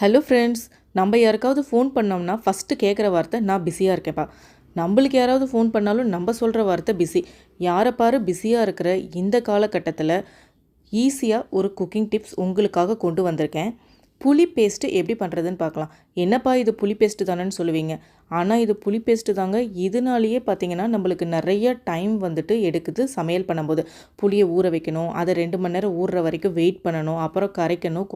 Hello friends நம்ம யாருக்காவது phone பண்ணோம்னா ஃபஸ்ட்டு கேட்குற வார்த்தை நான் பிஸியாக இருக்கேன்ப்பா. நம்மளுக்கு யாராவது ஃபோன் பண்ணாலும் நம்ம சொல்கிற வார்த்தை பிஸி யாரை பாரு பிஸியாக இருக்கிற இந்த காலகட்டத்தில் ஈஸியாக ஒரு குக்கிங் டிப்ஸ் உங்களுக்காக கொண்டு வந்திருக்கேன். புளி பேஸ்ட்டு எப்படி பண்ணுறதுன்னு பார்க்கலாம். என்னப்பா இது புளி பேஸ்ட்டு தானேன்னு சொல்லுவீங்க. ஆனால் இது புளி பேஸ்ட்டு தாங்க. இதனாலேயே பார்த்தீங்கன்னா நம்மளுக்கு நிறைய டைம் வந்துட்டு எடுக்குது சமையல் பண்ணும்போது. புளியை ஊற வைக்கணும் அதை ரெண்டு மணி நேரம் ஊறுற வரைக்கும் வெயிட் பண்ணணும் அப்புறம் கரைக்கணும்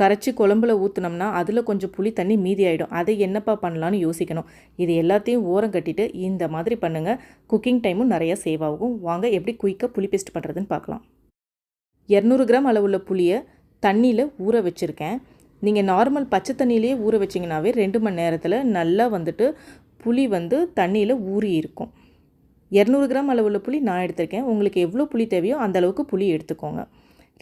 கரைச்சி குழம்புல ஊற்றுனோம்னா அதில் கொஞ்சம் புளி தண்ணி மீதி ஆகிடும் அதை என்னப்பா பண்ணலான்னு யோசிக்கணும். இது எல்லாத்தையும் ஓரம் கட்டிட்டு இந்த மாதிரி பண்ணுங்கள் குக்கிங் டைமும் நிறையா சேவ் ஆகும். வாங்க எப்படி குயிக்காக புளி பேஸ்ட் பண்ணுறதுன்னு பார்க்கலாம். இரநூறு கிராம் அளவுள்ள புளியை தண்ணியில் ஊற வச்சுருக்கேன். நீங்கள் நார்மல் பச்சை தண்ணியிலேயே ஊற வச்சிங்கனாவே ரெண்டு மணி நேரத்தில் நல்லா வந்துட்டு புளி வந்து தண்ணியில் ஊறி இருக்கும். இரநூறு கிராம் அளவுள்ள புளி நான் எடுத்திருக்கேன். உங்களுக்கு எவ்வளோ புளி தேவையோ அந்த அளவுக்கு புளி எடுத்துக்கோங்க.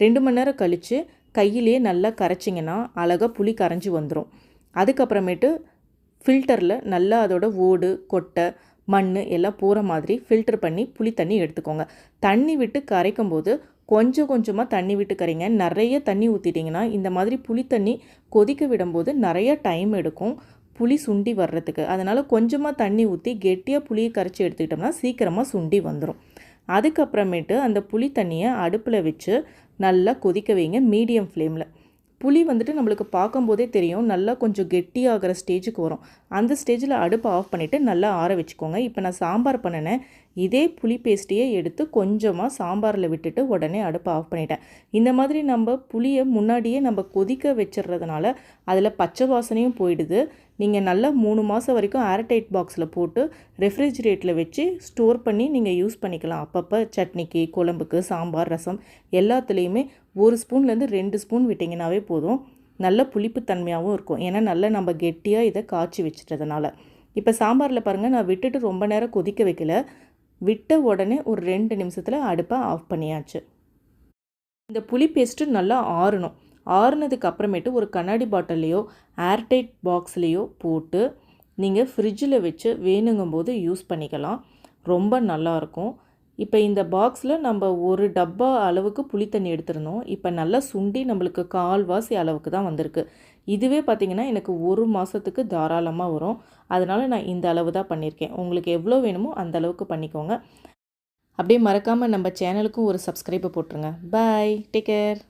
ரெண்டு மணி நேரம் கழித்து கையிலே நல்லா கரைச்சிங்கன்னா அழகாக புளி கரைஞ்சி வந்துடும் அதுக்கப்புறமேட்டு ஃபில்டரில் நல்லா அதோட ஓடு கொட்டை மண் எல்லாம் போகிற மாதிரி ஃபில்டர் பண்ணி புளி தண்ணி எடுத்துக்கோங்க. தண்ணி விட்டு கரைக்கும் போது கொஞ்சம் கொஞ்சமாக தண்ணி விட்டு கரைங்க. நிறைய தண்ணி ஊற்றிட்டிங்கன்னா இந்த மாதிரி புளி தண்ணி கொதிக்க விடும்போது நிறைய டைம் எடுக்கும் புளி சுண்டி வர்றதுக்கு. அதனால் கொஞ்சமாக தண்ணி ஊற்றி கெட்டியாக புளியை கரைச்சி எடுத்துக்கிட்டோம்னா சீக்கிரமாக சுண்டி வந்துடும் அதுக்கப்புறமேட்டு அந்த புளி தண்ணியை அடுப்பில் வச்சு நல்லா கொதிக்க வைங்க மீடியம் ஃப்ளேமில். புளி வந்துட்டு நம்மளுக்கு பார்க்கும்போதே தெரியும் நல்லா கொஞ்சம் கெட்டியாகிற ஸ்டேஜுக்கு வரும். அந்த ஸ்டேஜில் அடுப்பை ஆஃப் பண்ணிவிட்டு நல்லா ஆற வச்சுக்கோங்க. இப்போ நான் சாம்பார் பண்ணினேன். இதே புளி பேஸ்ட்டையே எடுத்து கொஞ்சமாக சாம்பாரில் விட்டுட்டு உடனே அடுப்பை ஆஃப் பண்ணிட்டேன். இந்த மாதிரி நம்ம புளியை முன்னாடியே நம்ம கொதிக்க வச்சிடுறதுனால அதில் பச்சை வாசனையும் போயிடுது. நீங்கள் நல்லா மூணு மாதம் வரைக்கும் ஏர்டைட் பாக்ஸில் போட்டு ரெஃப்ரிஜிரேட்டில் வச்சு ஸ்டோர் பண்ணி நீங்கள் யூஸ் பண்ணிக்கலாம். அப்பப்போ சட்னிக்கு குழம்புக்கு சாம்பார் ரசம் எல்லாத்துலேயுமே ஒரு ஸ்பூன்லேருந்து ரெண்டு ஸ்பூன் விட்டிங்கனாவே போதும். நல்ல புளிப்புத்தன்மையாகவும் இருக்கும். ஏன்னா நல்லா நம்ம கெட்டியாக இதை காய்ச்சி வச்சுட்டதுனால. இப்போ சாம்பாரில் பாருங்கள் நான் விட்டுட்டு ரொம்ப நேரம் கொதிக்க வைக்கல. விட்ட உடனே ஒரு ரெண்டு நிமிஷத்தில் அடுப்பை ஆஃப் பண்ணியாச்சு. இந்த புளி பேஸ்ட்டு நல்லா ஆறணும். ஆறுனதுக்கு அப்புறமேட்டு ஒரு கண்ணாடி பாட்டிலையோ ஏர்டைட் பாக்ஸ்லேயோ போட்டு நீங்கள் ஃப்ரிட்ஜில் வச்சு வேணுங்கும்போது யூஸ் பண்ணிக்கலாம். ரொம்ப நல்லாயிருக்கும் இப்போ இந்த பாக்ஸில் நம்ம ஒரு டப்பா அளவுக்கு புளி தண்ணி எடுத்திருந்தோம். இப்போ நல்லா சுண்டி நம்மளுக்கு கால்வாசி அளவுக்கு தான் வந்திருக்கு. இதுவே பார்த்திங்கன்னா எனக்கு ஒரு மாதத்துக்கு தாராளமாக வரும். அதனால் நான் இந்த அளவு தான் பண்ணியிருக்கேன் உங்களுக்கு எவ்வளோ வேணுமோ அந்த அளவுக்கு பண்ணிக்கோங்க. அப்படியே மறக்காமல் நம்ம சேனலுக்கும் ஒரு சப்ஸ்கிரைப் போட்டுருங்க. பாய். Take care.